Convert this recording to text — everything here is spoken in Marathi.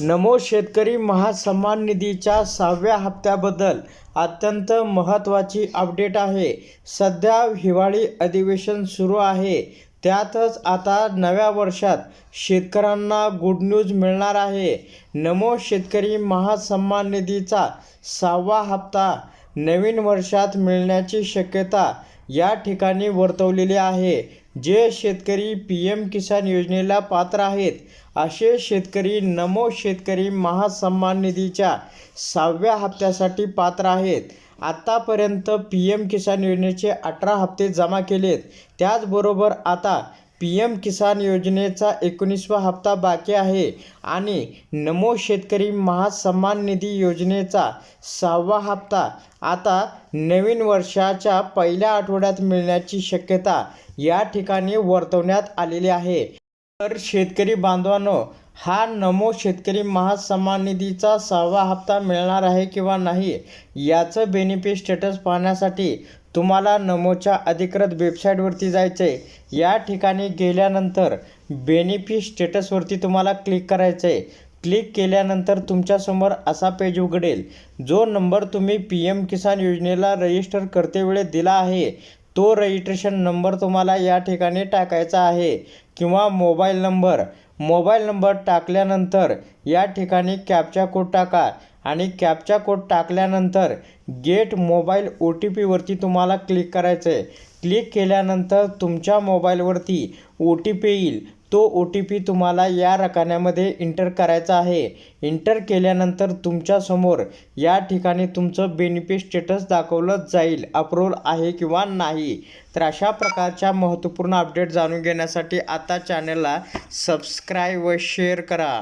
नमो शेतकरी महासन्मान निधीच्या सहाव्या हप्त्याबद्दल अत्यंत महत्त्वाची अपडेट आहे. सध्या हिवाळी अधिवेशन सुरू आहे. त्यातच आता नव्या वर्षात शेतकऱ्यांना गुड न्यूज मिळणार आहे. नमो शेतकरी महासन्मान निधीचा सहावा हप्ता नवीन वर्षात मिळण्याची शक्यता या ठिकाणी वर्तवलेली आहे. जे शेतकरी पी एम किसान योजनेला पात्र आहेत असे शेतकरी नमो शेतकरी महासन्मान निधीच्या सहाव्या हप्त्यासाठी पात्र आहेत. आत्तापर्यंत पी एम किसान योजनेचे अठरा हप्ते जमा केलेत. त्याचबरोबर आता पी एम किसान योजनेचा एकोणीसवा हप्ता बाकी आहे आणि नमो शेतकरी महासन्मान निधी योजनेचा सहावा हप्ता आता नवीन वर्षाच्या पहिल्या आठवड्यात मिळण्याची शक्यता या ठिकाणी वर्तवण्यात आलेली आहे. तर शेतकरी बांधवांनो हा नमो शेतकरी महासन्मान निधीचा सहावा हप्ता मिळणार आहे किंवा नाही याचं बेनिफिट स्टेटस पाहण्यासाठी तुम्हाला नमोच्या अधिकृत वेबसाईटवरती जायचं आहे या ठिकाणी गेल्यानंतर बेनिफिट स्टेटसवरती तुम्हाला क्लिक करायचं आहे क्लिक केल्यानंतर तुमच्यासमोर असा पेज उघडेल. जो नंबर तुम्ही पी एम किसान योजनेला रजिस्टर करते दिला आहे तो रजिस्ट्रेशन नंबर तुम्हाला या ठिकाणी टाकायचा आहे किंवा मोबाईल नंबर. मोबाईल नंबर टाकल्यानंतर या ठिकाणी कॅपचा कोड टाका आणि कॅपचा कोड टाकल्यानंतर गेट मोबाईल ओ टी पीवरती तुम्हाला क्लिक करायचं आहे क्लिक केल्यानंतर तुमच्या मोबाईलवरती ओ टी पी येईल. तो ओ टी पी तुम्हाला या रकान्यामध्ये इंटर करायचा आहे. इंटर केल्यानंतर तुमच्यासमोर या ठिकाणी तुमचं बेनिफिट स्टेटस दाखवलं जाईल अप्रूव्हल आहे किंवा नाही. तर अशा प्रकारच्या महत्त्वपूर्ण अपडेट जाणून घेण्यासाठी आता चॅनलला सबस्क्राईब व शेअर करा.